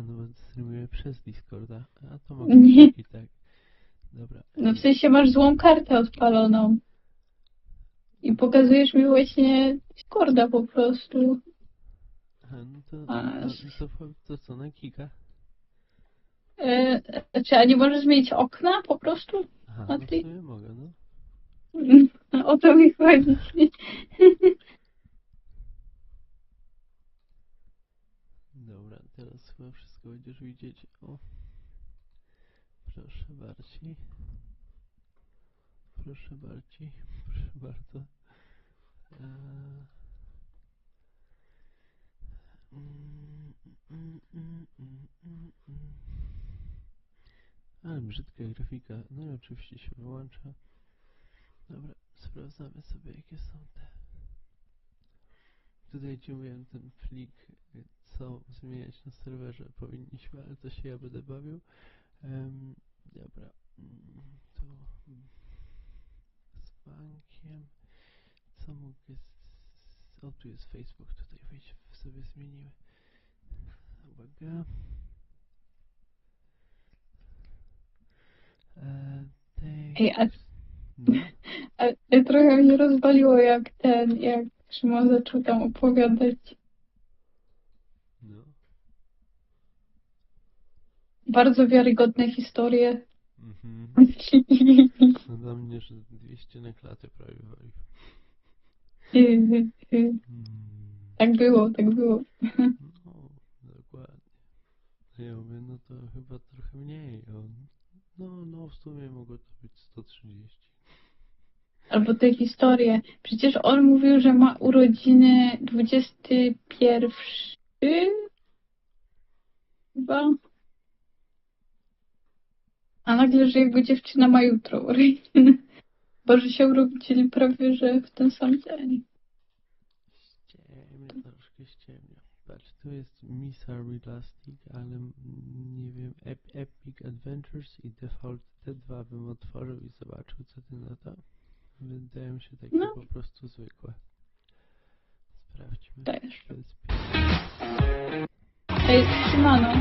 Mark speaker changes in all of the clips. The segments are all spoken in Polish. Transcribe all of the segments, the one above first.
Speaker 1: A, no bo streamuję przez Discorda. A to mogę
Speaker 2: Nie.
Speaker 1: tak i tak. Dobra.
Speaker 2: No w sensie masz złą kartę odpaloną. I pokazujesz mi właśnie Discorda po prostu.
Speaker 1: Aha, no to,
Speaker 2: A,
Speaker 1: to, to, to, to co, na kika?
Speaker 2: E, znaczy, a nie możesz zmienić okna po prostu?
Speaker 1: Aha,
Speaker 2: A
Speaker 1: no w
Speaker 2: ty?
Speaker 1: sumie mogę, no.
Speaker 2: O to mi chodzi.
Speaker 1: Dobra, teraz chyba wszystko będziesz widzieć. O. Proszę bardziej. Proszę bardziej. Proszę bardzo. Eee. Ale brzydka grafika. No i oczywiście się wyłącza. Dobra, sprawdzamy sobie jakie są te. Tutaj ci mówiłem ten plik, co zmieniać na serwerze powinniśmy, ale to się ja będę bawił. Em, dobra, to z bankiem. Co mogę z... O, tu jest Facebook, tutaj wejdź, sobie zmienimy. Uwaga. E,
Speaker 2: Ej, a-
Speaker 1: no.
Speaker 2: A, a trochę mnie rozwaliło jak ten, jak Szymon zaczął tam opowiadać.
Speaker 1: No.
Speaker 2: Bardzo wiarygodne historie.
Speaker 1: Mhm. No dla mnie, że 200 na klatę prawie wali. Mm.
Speaker 2: tak było, tak było.
Speaker 1: No, dokładnie. No Ja mówię, no to chyba trochę mniej. no, no w sumie mogło to być 130.
Speaker 2: Albo te historie. Przecież on mówił, że ma urodziny 21. Chyba. A nagle, że jego dziewczyna ma jutro urodziny. Bo że się urodzili prawie, że w ten sam dzień.
Speaker 1: Ściemnia, troszkę ściemnia. Patrz, tu jest Misa Relastic, ale nie wiem, Ep Epic Adventures i Default T2 bym otworzył i zobaczył, co ty na to. Wydają się takie
Speaker 2: No.
Speaker 1: po prostu zwykłe. Sprawdźmy.
Speaker 2: Też.
Speaker 1: To jest
Speaker 2: Ej, Szymano.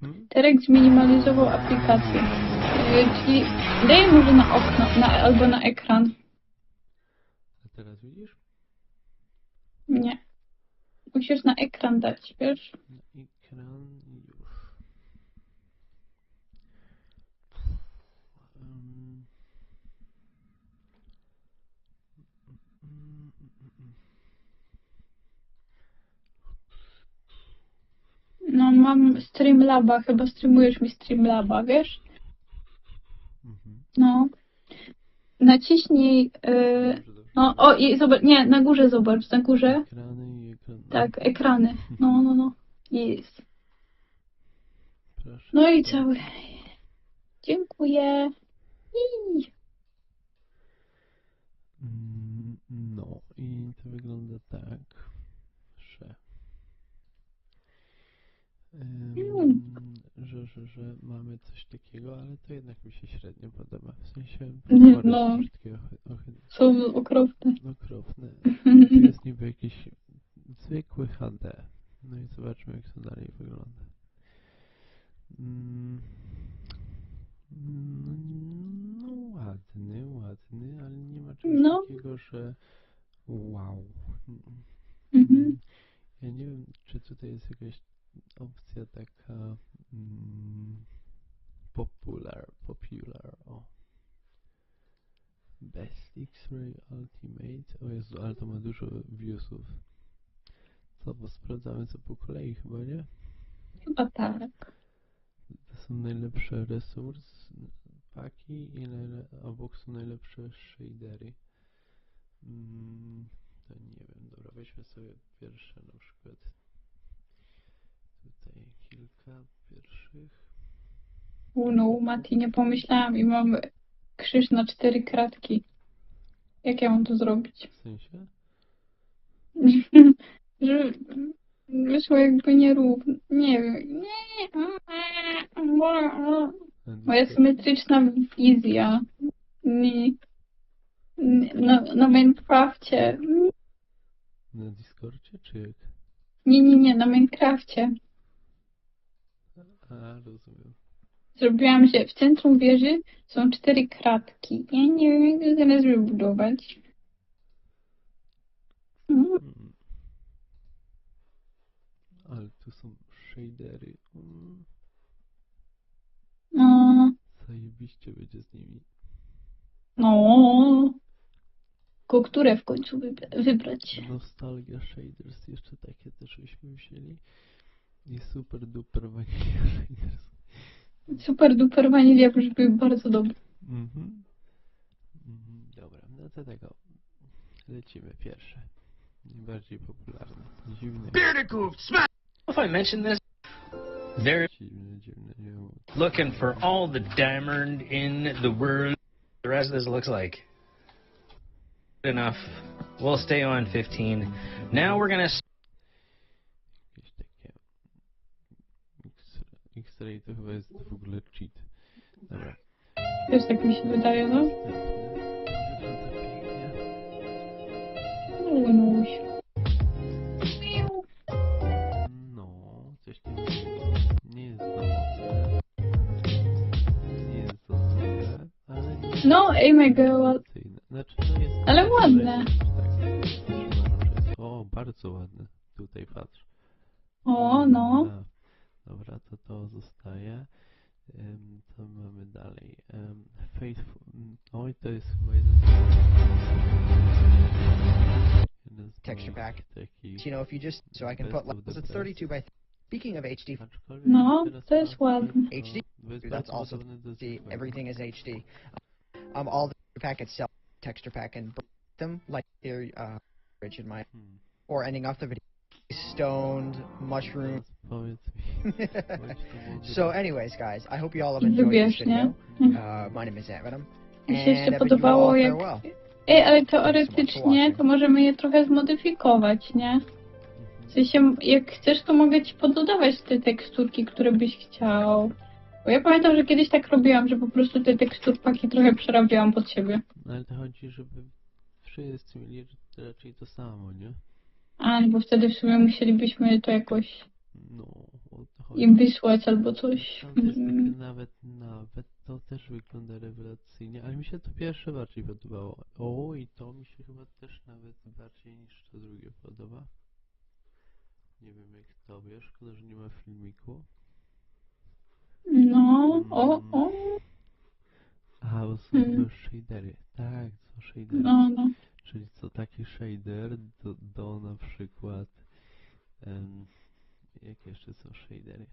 Speaker 1: Hmm?
Speaker 2: Terek zminimalizował aplikację. Yy, Czyli daj może na okno, na, albo na ekran.
Speaker 1: A teraz widzisz?
Speaker 2: Nie. Musisz na ekran dać, wiesz?
Speaker 1: Na ekran i już. Um. Mm, mm, mm, mm.
Speaker 2: No mam Streamlaba, chyba streamujesz mi Streamlaba, wiesz?
Speaker 1: Mhm.
Speaker 2: No. Naciśnij, yy, no o i zobacz, nie, na górze zobacz, na górze.
Speaker 1: Ekrany i ekran.
Speaker 2: Tak, ekrany. No, no, no. Jest.
Speaker 1: Proszę.
Speaker 2: No i cały. Dziękuję. I.
Speaker 1: Mm, No i to wygląda tak, że, em,
Speaker 2: Mm.
Speaker 1: Że, że, że mamy coś takiego, ale to jednak mi się średnio podoba. W sensie
Speaker 2: Nie, no.
Speaker 1: są
Speaker 2: Są okropne.
Speaker 1: okropne. To jest niby jakiś zwykły HD. No i zobaczmy jak to dalej wygląda. Mm, No ładny, ładny, ale nie ma czegoś
Speaker 2: No.
Speaker 1: takiego, że wow.
Speaker 2: Mhm.
Speaker 1: Ja nie wiem, czy tutaj jest jakaś opcja taka mm, popular, popular, o. Best X-Ray Ultimate. O Jezu, ale to ma dużo viewsów. Co, bo sprawdzamy co po kolei chyba, nie?
Speaker 2: Chyba tak.
Speaker 1: To są najlepsze resurs paki i najle obok są najlepsze shadery. Mm, to nie wiem, dobra, weźmy sobie pierwsze na przykład. Kilka pierwszych.
Speaker 2: U, no, Mati, nie pomyślałam i mam krzyż na cztery kratki. Jak ja mam to zrobić?
Speaker 1: W sensie?
Speaker 2: Że wyszło jakby nierówno. Nie wiem. Nie. Moja symetryczna wizja. Nie. Na, na Minecrafcie.
Speaker 1: Na Discordzie czy jak?
Speaker 2: Nie, nie, nie, na Minecrafcie.
Speaker 1: Rozumiem.
Speaker 2: Zrobiłam, że w centrum wieży są cztery kratki. Ja nie wiem, jak to teraz wybudować. Mm,
Speaker 1: Mm. Ale tu są shadery. Mm.
Speaker 2: No,
Speaker 1: Zajebiście będzie z nimi.
Speaker 2: no. Tylko które w końcu wybra- wybrać?
Speaker 1: Nostalgia shaders, jeszcze takie też byśmy wzięli. I super duper vanilla shaders.
Speaker 2: Super duper wanilia brzmi bardzo dobrze.
Speaker 1: Mhm. Mhm, Dobra, no to tego. Lecimy pierwsze. Najbardziej popularne. Dziwne,
Speaker 3: Beardicoot, smash!
Speaker 4: if I mentioned this, they're
Speaker 1: dziwne, dziwne, nie wiem.
Speaker 4: looking for all the diamond in the world. The rest of this looks like enough. We'll stay on 15. Now we're gonna.
Speaker 1: X-ray to chyba jest w ogóle cheat. Dobra.
Speaker 2: Też tak mi się wydaje, no. Unuś.
Speaker 1: No, coś takiego. Nie jest za mocne. Nie jest ale nie jest
Speaker 2: No, ej, mega ładne.
Speaker 1: Znaczy, no jest...
Speaker 2: Ale ładne.
Speaker 1: Tak, O, bardzo ładne. Tutaj patrz.
Speaker 2: O, no.
Speaker 1: Dobra, Dobra, to to zostaje. Em, Co mamy dalej? Em, Faithful. Oj, to jest chyba jeden z...
Speaker 5: Texture pack.
Speaker 1: takich
Speaker 5: You know, if you just so I can put
Speaker 1: of the
Speaker 5: levels. It's 32 by. Speaking of HD,
Speaker 2: No,
Speaker 1: teraz
Speaker 2: to jest
Speaker 1: mam-
Speaker 2: ładne.
Speaker 5: HD,
Speaker 1: No, bo jest
Speaker 5: that's also
Speaker 1: podobny do
Speaker 5: see
Speaker 1: zwykłego.
Speaker 5: everything is HD. Um, all the pack itself, texture pack, and them like they're uh, rich in my
Speaker 1: Hmm.
Speaker 5: or ending off the video. Stoned mushroom.
Speaker 1: Powiedz mi.
Speaker 5: so, anyways, guys, I hope you all have enjoyed this
Speaker 2: wybierz, nie?
Speaker 5: video. Uh, my name is Venom.
Speaker 2: Mi się jeszcze podobało, jak... Ej, ale teoretycznie to możemy je trochę zmodyfikować, nie? W sensie, jak chcesz, to mogę ci poddodawać te teksturki, które byś chciał. Bo ja pamiętam, że kiedyś tak robiłam, że po prostu te teksturpaki trochę przerabiałam pod siebie.
Speaker 1: No ale to chodzi, żeby wszyscy mieli raczej to samo, nie?
Speaker 2: A, no bo wtedy w sumie musielibyśmy to jakoś
Speaker 1: No, o to chodzi.
Speaker 2: im wysłać albo coś.
Speaker 1: Tam takie
Speaker 2: Mm.
Speaker 1: nawet, nawet to też wygląda rewelacyjnie, ale mi się to pierwsze bardziej podobało. O, i to mi się chyba też nawet bardziej niż to drugie podoba. Nie wiem jak tobie, szkoda, że nie ma filmiku.
Speaker 2: No, o, o.
Speaker 1: Aha, bo są
Speaker 2: Mm.
Speaker 1: to shadery. Tak, są shadery.
Speaker 2: No, no.
Speaker 1: Czyli co taki shader do, do na przykład em, jakie jeszcze są shadery?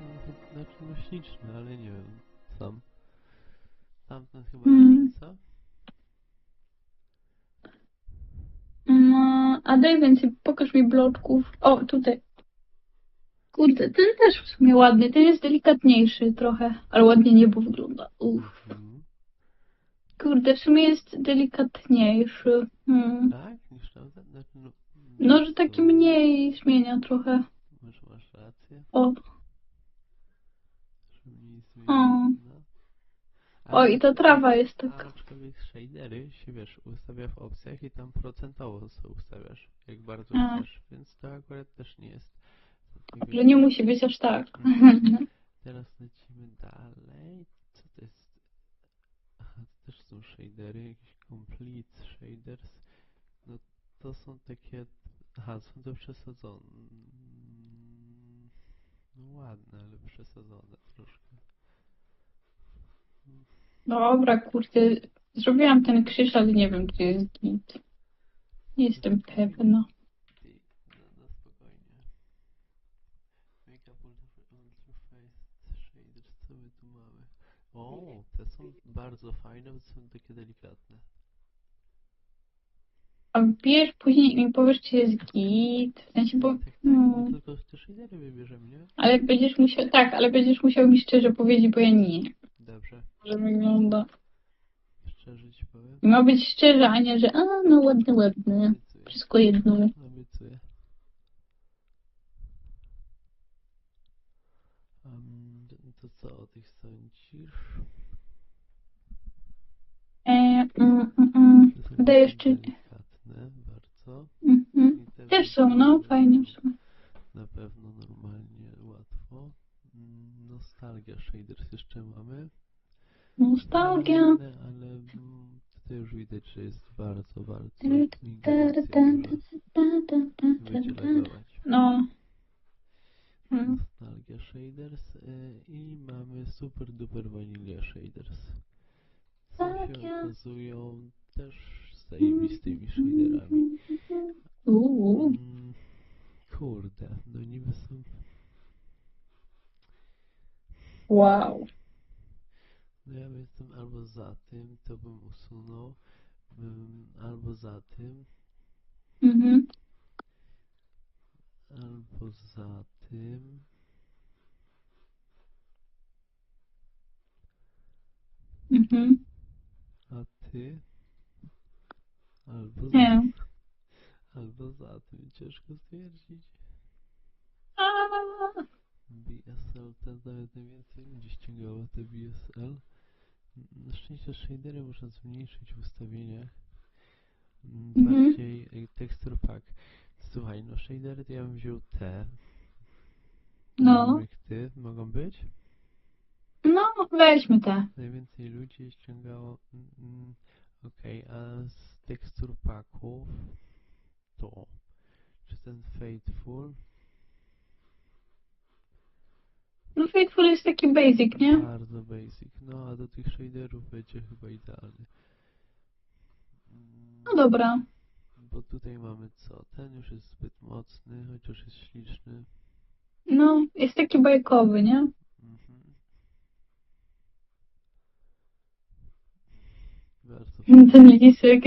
Speaker 1: No, znaczy no śliczne,
Speaker 2: a daj więcej, pokaż mi bloczków. O, tutaj. Kurde, ten też w sumie ładny, ten jest delikatniejszy trochę, ale ładnie niebo wygląda. Uff.
Speaker 1: Mhm.
Speaker 2: Kurde, w sumie jest delikatniejszy. Hmm.
Speaker 1: Tak, niż tamten? Znaczy, no,
Speaker 2: No, że taki mniej zmienia trochę.
Speaker 1: Może masz rację,
Speaker 2: O,
Speaker 1: że mniej
Speaker 2: O. o i ta trawa jest taka.
Speaker 1: aczkolwiek shadery się wiesz, ustawia w opcjach i tam procentowo sobie ustawiasz, jak bardzo
Speaker 2: A.
Speaker 1: chcesz, więc to akurat też nie jest.
Speaker 2: Że nie musi być aż tak.
Speaker 1: Teraz lecimy dalej. Co to jest? Aha, to też są shadery, jakieś complete shaders. No to są takie. Aha, są to przesadzone. No ładne, ale przesadzone troszkę.
Speaker 2: Dobra, kurde. Zrobiłam ten krzyż, ale nie wiem, gdzie jest git. Nie jestem pewna.
Speaker 1: O, te są bardzo fajne, bo są takie delikatne.
Speaker 2: A wiesz, później mi powiesz, czy jest git. W sensie, bo...
Speaker 1: Tak, tak,
Speaker 2: No.
Speaker 1: no tylko te shadery wybierzemy, nie?
Speaker 2: Ale będziesz musiał... Tak, ale będziesz musiał mi szczerze powiedzieć, bo ja nie
Speaker 1: Dobrze,
Speaker 2: wygląda.
Speaker 1: szczerze ci powiem.
Speaker 2: I ma być szczerze, a nie, że a, no ładny, ładny.
Speaker 1: Obiecuję.
Speaker 2: Wszystko jedno.
Speaker 1: Obiecuję. Um, to co o tych sądzisz?
Speaker 2: prawda jeszcze...
Speaker 1: Delikatne bardzo.
Speaker 2: Mhm.
Speaker 1: I
Speaker 2: Też są, no, fajne są.
Speaker 1: Na pewno normalnie łatwo. Mm, Nostalgia Shaders jeszcze mamy.
Speaker 2: Nostalgia.
Speaker 1: Ale, mm, tutaj już widać, że jest bardzo, bardzo.
Speaker 2: No. Mm.
Speaker 1: Nostalgia Shaders y, i mamy Super Duper Vanilla Shaders. Co się
Speaker 2: Nostalgia.
Speaker 1: okazują też zajebistymi shaderami. Mm, Kurde, no niby są
Speaker 2: Wow.
Speaker 1: No ja jestem albo za tym, to bym usunął, bym albo za tym,
Speaker 2: Mhm.
Speaker 1: albo za tym.
Speaker 2: Mhm.
Speaker 1: A ty? Albo za,
Speaker 2: Nie.
Speaker 1: albo za tym, ciężko stwierdzić.
Speaker 2: A.
Speaker 1: BSL to nawet najwięcej ludzi ściągało te BSL. Na szczęście shadery można zmniejszyć w ustawieniach. Mm,
Speaker 2: Mhm.
Speaker 1: Bardziej y, texture pack. Słuchaj, no shadery to ja bym wziął te.
Speaker 2: No.
Speaker 1: Jak ty, mogą być?
Speaker 2: No, weźmy te.
Speaker 1: Najwięcej ludzi ściągało. Mm, mm, Okej, a z tekstur packów to. Czy ten Fateful?
Speaker 2: No Faithful jest taki basic, nie?
Speaker 1: Bardzo basic. No a do tych shaderów będzie chyba idealny.
Speaker 2: No dobra.
Speaker 1: Bo tutaj mamy co? Ten już jest zbyt mocny, chociaż jest śliczny.
Speaker 2: No, jest taki bajkowy, nie?
Speaker 1: Mhm. Bardzo
Speaker 2: Ten lisek.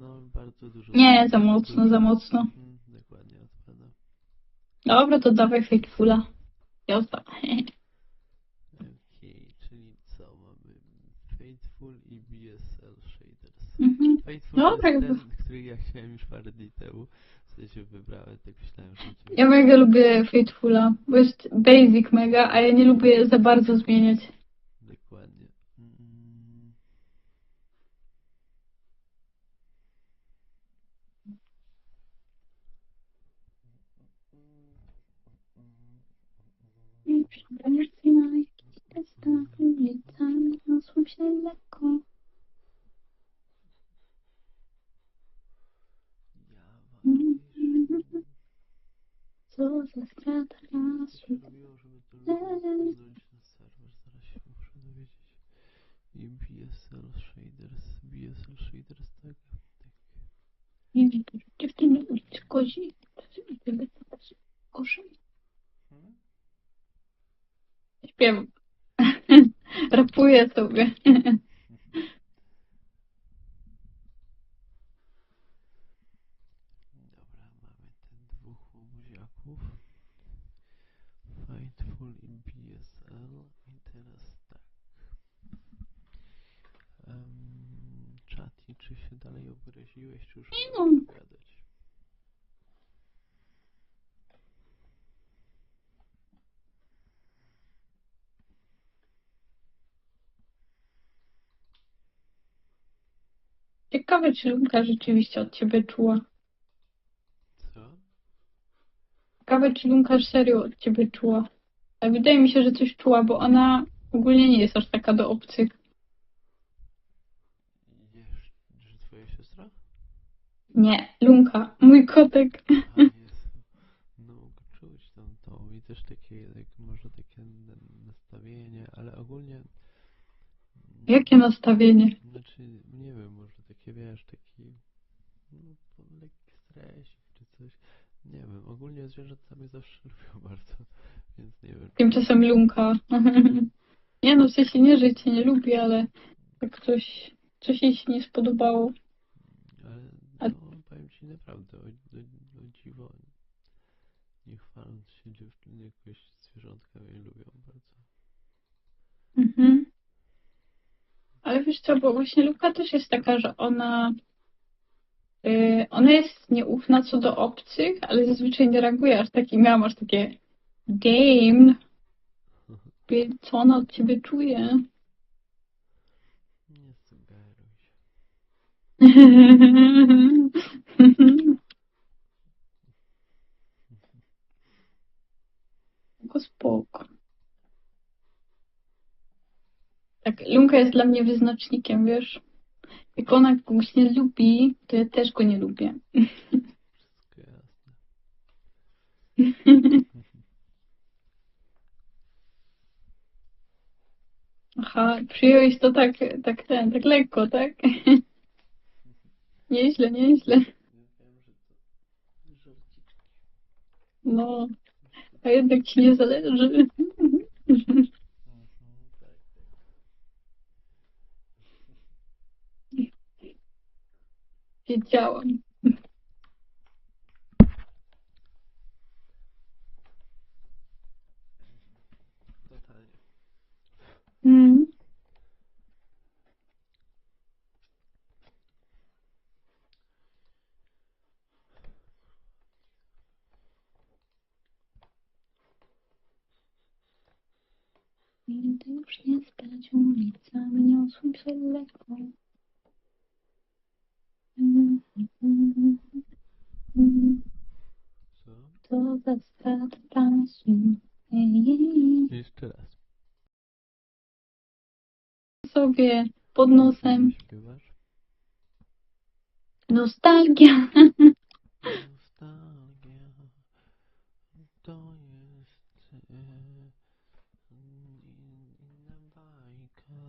Speaker 1: No, bardzo dużo.
Speaker 2: Nie, za mocno, za mocno. Dobra, to dawaj Faithfula. Jazda.
Speaker 1: Okej, czyli co? Mamy Faithful i BSL Shaders.
Speaker 2: Mhm.
Speaker 1: Faithful
Speaker 2: Dobra,
Speaker 1: to jest
Speaker 2: jakby-
Speaker 1: ten, który ja chciałem już parę dni temu. W sensie wybrałem, tak myślałem, że cię...
Speaker 2: Ja mega lubię Faithfula, bo jest basic mega, a ja nie lubię za bardzo zmieniać.
Speaker 1: Dokładnie. Mm.
Speaker 2: I się na jakiś testach, ulicami niosłem się lekko. Co za strata czasu.
Speaker 1: żeby to zrobić na serwer, zaraz się muszę dowiedzieć. I BSL Shaders, BSL Shaders, tak? Tak.
Speaker 2: Nie wiem, dziewczyny kozi. To też koszy.
Speaker 1: Hmm?
Speaker 2: Śpiewam. Rapuję sobie.
Speaker 1: Dobra, mamy te dwóch łobuziaków. Fightful i BSL. I teraz tak. Um, Chati, czy się dalej obraziłeś, czy już
Speaker 2: Nie no. Ciekawe, czy Lunka rzeczywiście od ciebie czuła.
Speaker 1: Co?
Speaker 2: Ciekawe, czy Lunka serio od ciebie czuła. Ale wydaje mi się, że coś czuła, bo ona ogólnie nie jest aż taka do obcych.
Speaker 1: Jesz, że twoja siostra?
Speaker 2: Nie, Lunka, mój kotek.
Speaker 1: A, jest. No, czuć tam to i też takie, jak może takie nastawienie, ale ogólnie...
Speaker 2: Jakie nastawienie?
Speaker 1: Wiesz, taki... No, lekki stresik czy coś. Nie wiem, ogólnie zwierzęta mnie zawsze lubią bardzo, więc nie wiem.
Speaker 2: Tymczasem Lunka. Nie no, w sensie nie, że cię nie lubi, ale jak coś, coś jej się nie spodobało.
Speaker 1: Ale no, powiem ci naprawdę, o, o, o dziwo, nie chwaląc się dziewczyny, jakoś zwierzątka mnie lubią bardzo.
Speaker 2: Mhm. Ale wiesz co, bo właśnie Luka też jest taka, że ona yy, ona jest nieufna co do obcych, ale zazwyczaj nie reaguje aż tak i miałam aż takie game, co ona od ciebie czuje.
Speaker 1: Nie sugeruj się.
Speaker 2: Spoko, spoko. Tak, Lunka jest dla mnie wyznacznikiem, wiesz? Jak ona kogoś nie lubi, to ja też go nie lubię.
Speaker 1: Jasne.
Speaker 2: Aha, przyjąłeś to tak, tak, ten, tak lekko, tak? Nieźle, nieźle. No, a jednak ci nie zależy.
Speaker 1: Mhm, tak, tak.
Speaker 2: Wiedziałam.
Speaker 1: Totalnie.
Speaker 2: Mm. Nigdy już nie spać ulicami, niosłem się.
Speaker 1: Co?
Speaker 2: To za strat. Ej,
Speaker 1: Jeszcze raz.
Speaker 2: sobie pod nosem.
Speaker 1: Śpiewasz?
Speaker 2: Nostalgia.
Speaker 1: Nostalgia to jest e, in- inna bajka.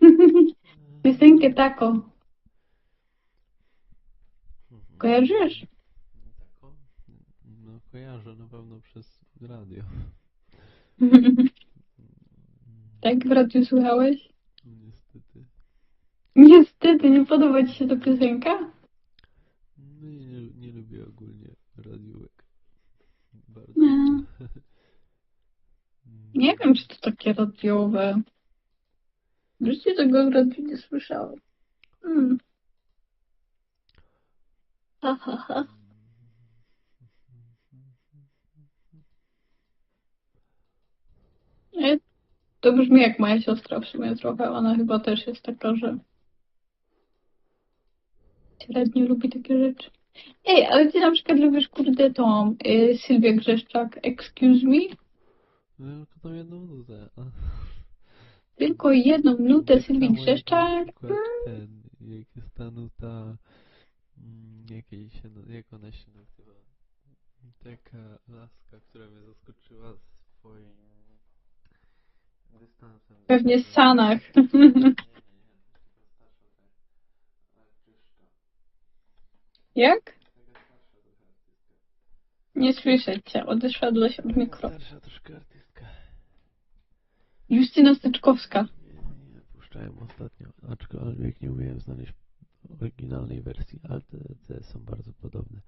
Speaker 2: Piosenkę taką. Kojarzysz?
Speaker 1: Taką? No kojarzę na pewno przez radio.
Speaker 2: tak w radiu słuchałeś?
Speaker 1: Niestety.
Speaker 2: Niestety, nie podoba ci się ta piosenka?
Speaker 1: No i nie, nie lubię ogólnie radiówek. Bardzo.
Speaker 2: Nie. Nie wiem, czy to takie radiowe. W życiu tego w radiu nie słyszałam. Hmm. Ha, ha, ha. Nie, To brzmi jak moja siostra w sumie trochę. Ona chyba też jest taka, że średnio lubi takie rzeczy. Ej, ale ty na przykład lubisz, kurde, tą y, Sylwię Grzeszczak, Excuse Me?
Speaker 1: No tylko tą jedną nutę.
Speaker 2: Tylko jedną nutę Sylwii
Speaker 1: jak
Speaker 2: Grzeszczak?
Speaker 1: Przykład ten, jak jest ta nuta, mm, jak, jej się, jak ona się nazywa? Taka laska, która mnie zaskoczyła swoim dystansem.
Speaker 2: Pewnie z Sanach.
Speaker 1: Nie, nie, nie.
Speaker 2: Jak? Nie słyszę cię, odeszła od
Speaker 1: Taka
Speaker 2: mikro.
Speaker 1: starsza troszkę artystka.
Speaker 2: Justyna Styczkowska.
Speaker 1: Nie, nie, puszczałem ostatnio, aczkolwiek nie umiałem znaleźć oryginalnej wersji, ale te, te są bardzo podobne.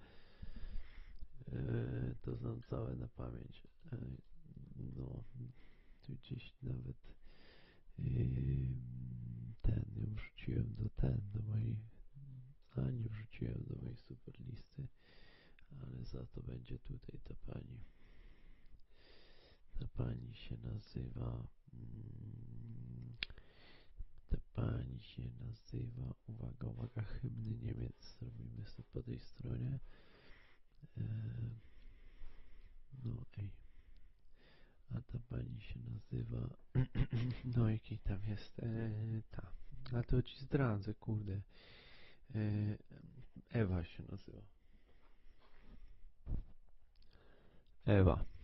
Speaker 1: E, to znam całe na pamięć. E, no, tu gdzieś nawet e, ten ją wrzuciłem do ten, do mojej, a nie wrzuciłem do mojej super listy, ale za to będzie tutaj ta pani. Ta pani się nazywa. Mm, pani się nazywa. Uwaga, uwaga, hymny Niemiec. Zrobimy sobie po tej stronie. E, no ej. A ta pani się nazywa. No jaki tam jest. E, ta. A to ci zdradzę, kurde. E, Ewa się nazywa. Ewa.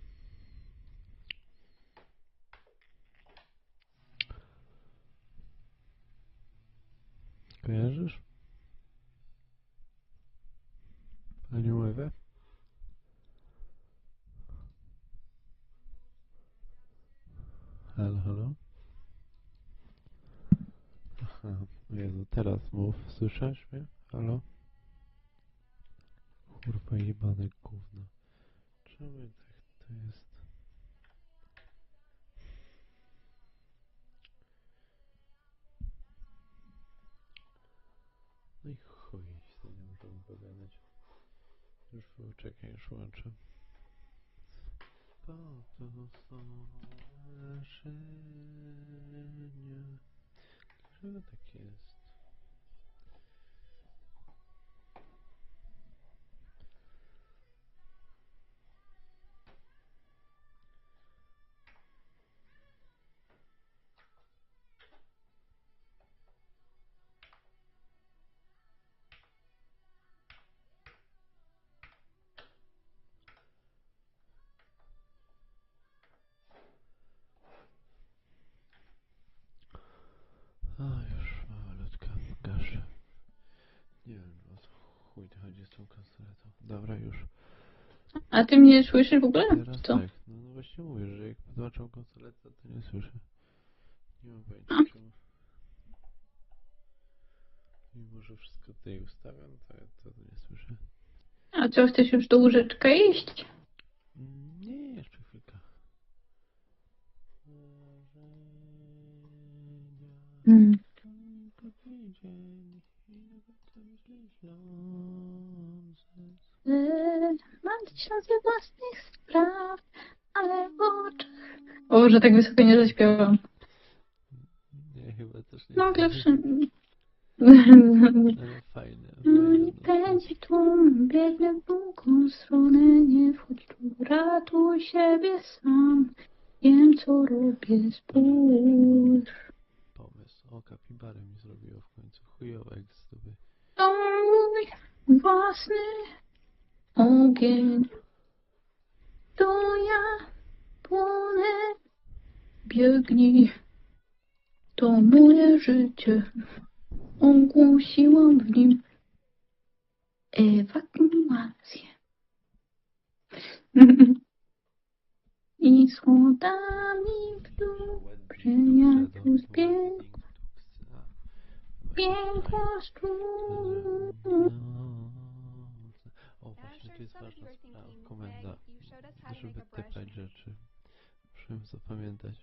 Speaker 1: Kojarzysz? Panią Ewę? Halo, halo? Aha, Jezu, teraz mów, słyszysz mnie? Halo? Kurwa jebane gówno. Czemu tak to jest? No i chuj, się nie muszę opowiadać. Już czekaj, już łączę. Po to są marzenia. Dlaczego tak jest?
Speaker 2: A ty mnie słyszysz w ogóle?
Speaker 1: Teraz
Speaker 2: Co?
Speaker 1: tak. No, no właśnie mówię, że jak podłączam konsoletę, to nie słyszę. Nie mam pojęcia
Speaker 2: A.
Speaker 1: czemu. Mimo, że wszystko tutaj ustawiam, to, to nie słyszę.
Speaker 2: A co, chcesz już do łóżeczka iść?
Speaker 1: Mm, Nie, jeszcze chwilkę.
Speaker 2: Mm. Eee, Mam tysiące własnych spraw, ale w oczach... O, że tak wysoko nie zaśpiewam.
Speaker 1: Nie, chyba też nie.
Speaker 2: Nagle wszędzie...
Speaker 1: Fajne.
Speaker 2: Nie
Speaker 1: fajne,
Speaker 2: pędzi tłum, biegnę w drugą stronę, nie wchodź tu, ratuj siebie sam. Wiem co robię, spójrz.
Speaker 1: Pomysł. O, kapibarę mi zrobiło w końcu. Chujowe jak zdoby.
Speaker 2: To mój własny ogień. To ja płonę, biegnij. To moje życie. Ogłosiłam w nim ewakuację. I schodami w dół tu zbiegł. biegła struna.
Speaker 1: O, właśnie to jest ważna sprawa. Komenda. Żeby typać rzeczy. Muszę zapamiętać.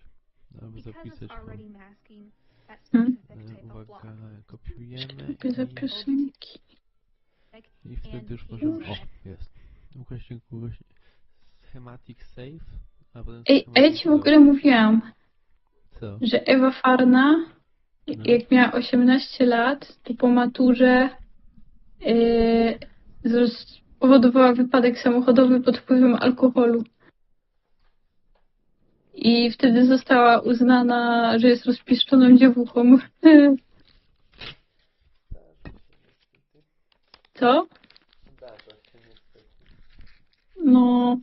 Speaker 1: Albo zapisać.
Speaker 2: Hmm?
Speaker 1: Uwaga, kopiujemy i,
Speaker 2: piosenki.
Speaker 1: i wtedy już możemy... O, jest. Ukośnik, ukośnik. Schematic save. A potem
Speaker 2: Ej, a ja ci w ogóle mówiłam,
Speaker 1: Co?
Speaker 2: że Ewa Farna,
Speaker 1: No.
Speaker 2: jak miała 18 lat, to po maturze yy, zros- spowodowała wypadek samochodowy pod wpływem alkoholu. I wtedy została uznana, że jest rozpieszczoną dziewuchą. Co? No.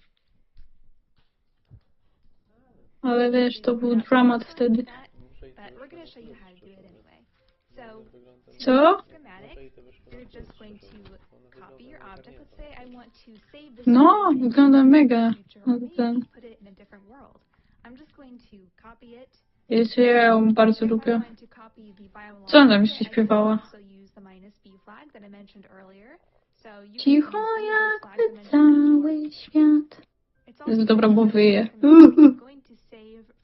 Speaker 2: Ale wiesz, to był dramat wtedy.
Speaker 3: But to. So,
Speaker 2: Co? No, wygląda mega. ten. ja ją bardzo lubię. Co ona tam jeszcze śpiewała? Cicho jakby cały świat. Jest dobra, bo wyje.
Speaker 3: to remember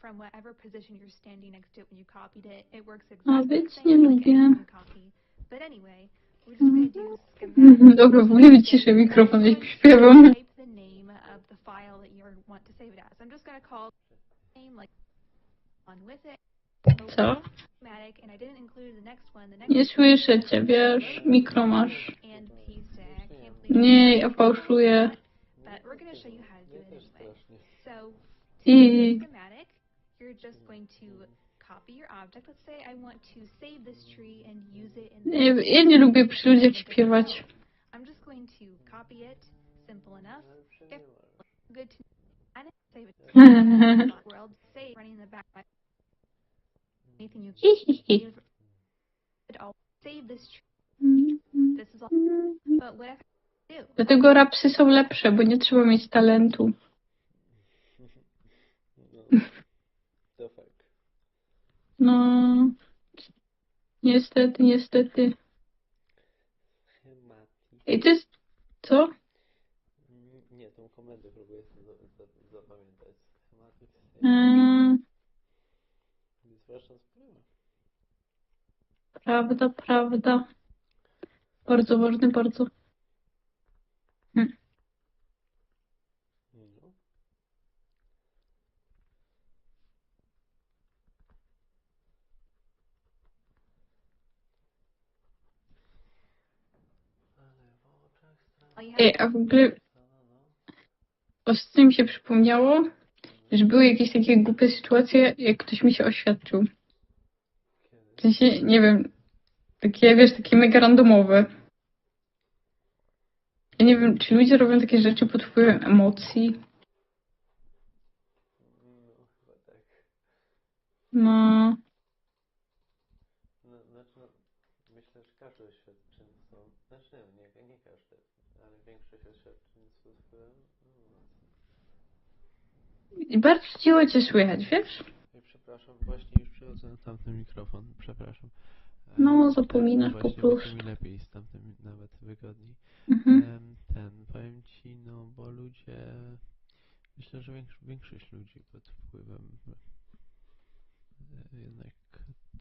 Speaker 3: that It's going to save from whatever position you're standing next to it when you copied it. It works exactly the
Speaker 2: być
Speaker 3: same
Speaker 2: nie
Speaker 3: like
Speaker 2: lubię.
Speaker 3: any other copy. But anyway, we're just going to do schematic.
Speaker 2: Dobra, w ogóle wyciszę mikrofon, jak śpiewam. Co? Nie słyszę cię, wiesz, mikro masz. Nie, ja fałszuję. I
Speaker 3: you're just going to copy your object. Let's say I want to save this tree and use it in
Speaker 2: nie, ja nie lubię przy ludziach śpiewać.
Speaker 3: I'm just going to copy it. Simple enough. If good to I didn't save it. world save running in the back. Anything you all save this tree. This is all. But what if?
Speaker 2: Dlatego rapsy są lepsze, bo nie trzeba mieć talentu. No, niestety, niestety. Ej, to jest... Co?
Speaker 1: Nie, tą komendę próbuję sobie zapamiętać. Schematic save.
Speaker 2: Eee,
Speaker 1: ważna sprawa.
Speaker 2: prawda, prawda. Bardzo ważny, bardzo.
Speaker 1: No.
Speaker 3: All you have
Speaker 2: Ej, a w ogóle ostatnio mi się przypomniało, że były jakieś takie głupie sytuacje, jak ktoś mi się oświadczył. W sensie, nie wiem, takie, wiesz, takie mega randomowe. Ja nie wiem, czy ludzie robią takie rzeczy pod wpływem emocji.
Speaker 1: No, myślę, że każde oświadczyństwo, znaczy nie, nie każde, ale większość oświadczyństw wpływem.
Speaker 2: I bardzo cicho cię słychać, wiesz?
Speaker 1: Ej, przepraszam, właśnie już przechodzę na tamten mikrofon, przepraszam.
Speaker 2: No, zapominasz po prostu.
Speaker 1: mi lepiej z tamtym nawet wygodniej.
Speaker 2: Mhm.
Speaker 1: Em, ten, powiem ci, no bo ludzie, myślę, że większość, większość ludzi pod wpływem e, jednak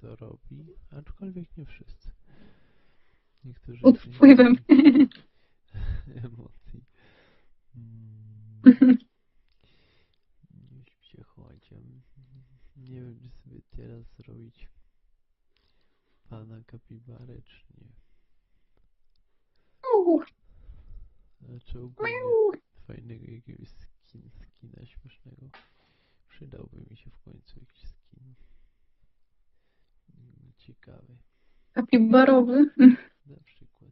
Speaker 1: to robi, aczkolwiek nie wszyscy. Niektórzy
Speaker 2: Pod
Speaker 1: nie-
Speaker 2: wpływem.
Speaker 1: Emocji. Mm, Już się chodziem. Nie wiem, czy sobie teraz zrobić pana kapibarę, czy nie. Znaczy ogólnie fajnego jakiegoś skin, skina śmiesznego. Przydałby mi się w końcu jakiś skin. Ciekawy.
Speaker 2: Kapibarowy.
Speaker 1: Na przykład.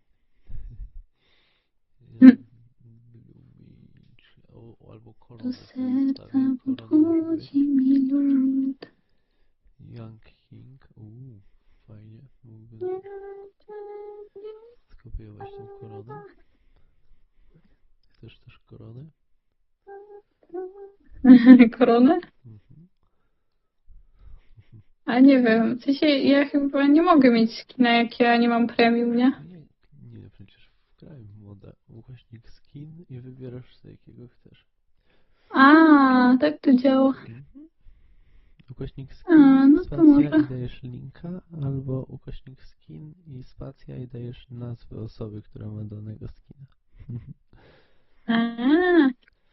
Speaker 2: Hmm.
Speaker 1: Blue Beach, o, albo
Speaker 2: Do serca podchodzi mi lód.
Speaker 1: Young King. Uuu, fajnie. Mógłbym skopiować tą koronę. Chcesz też koronę?
Speaker 2: Koronę?
Speaker 1: Mhm.
Speaker 2: A nie wiem, w sensie ja chyba nie mogę mieć skina, jak ja nie mam premium, nie?
Speaker 1: Nie, nie, przecież w kraju moda. Ukośnik skin i wybierasz sobie jakiego chcesz.
Speaker 2: A, tak to działa.
Speaker 1: Mhm. Ukośnik
Speaker 2: A,
Speaker 1: skin,
Speaker 2: no to
Speaker 1: spacja
Speaker 2: może.
Speaker 1: i dajesz linka, albo ukośnik skin i spacja i dajesz nazwę osoby, która ma danego skina.
Speaker 2: A,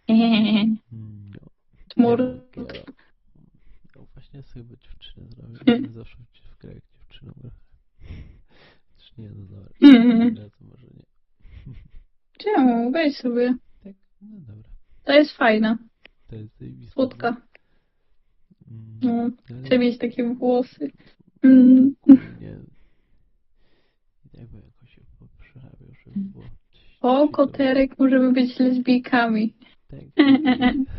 Speaker 2: eee,
Speaker 1: No. Mogę. No właśnie sobie dziewczynę zrobię. Zawsze w- krajach dziewczyną. Czy nie, no dobra. Dobra, to może nie.
Speaker 2: Czemu? Weź sobie.
Speaker 1: Tak, no dobra.
Speaker 2: To jest fajne.
Speaker 1: To jest zajebiste.
Speaker 2: Słodka.
Speaker 1: Mm,
Speaker 2: No,
Speaker 1: ale
Speaker 2: Chcę mieć takie włosy. Mm.
Speaker 1: ogólnie jakby jakoś się przerabiał, żeby było...
Speaker 2: O, koterek, możemy być lesbijkami.
Speaker 1: Tak.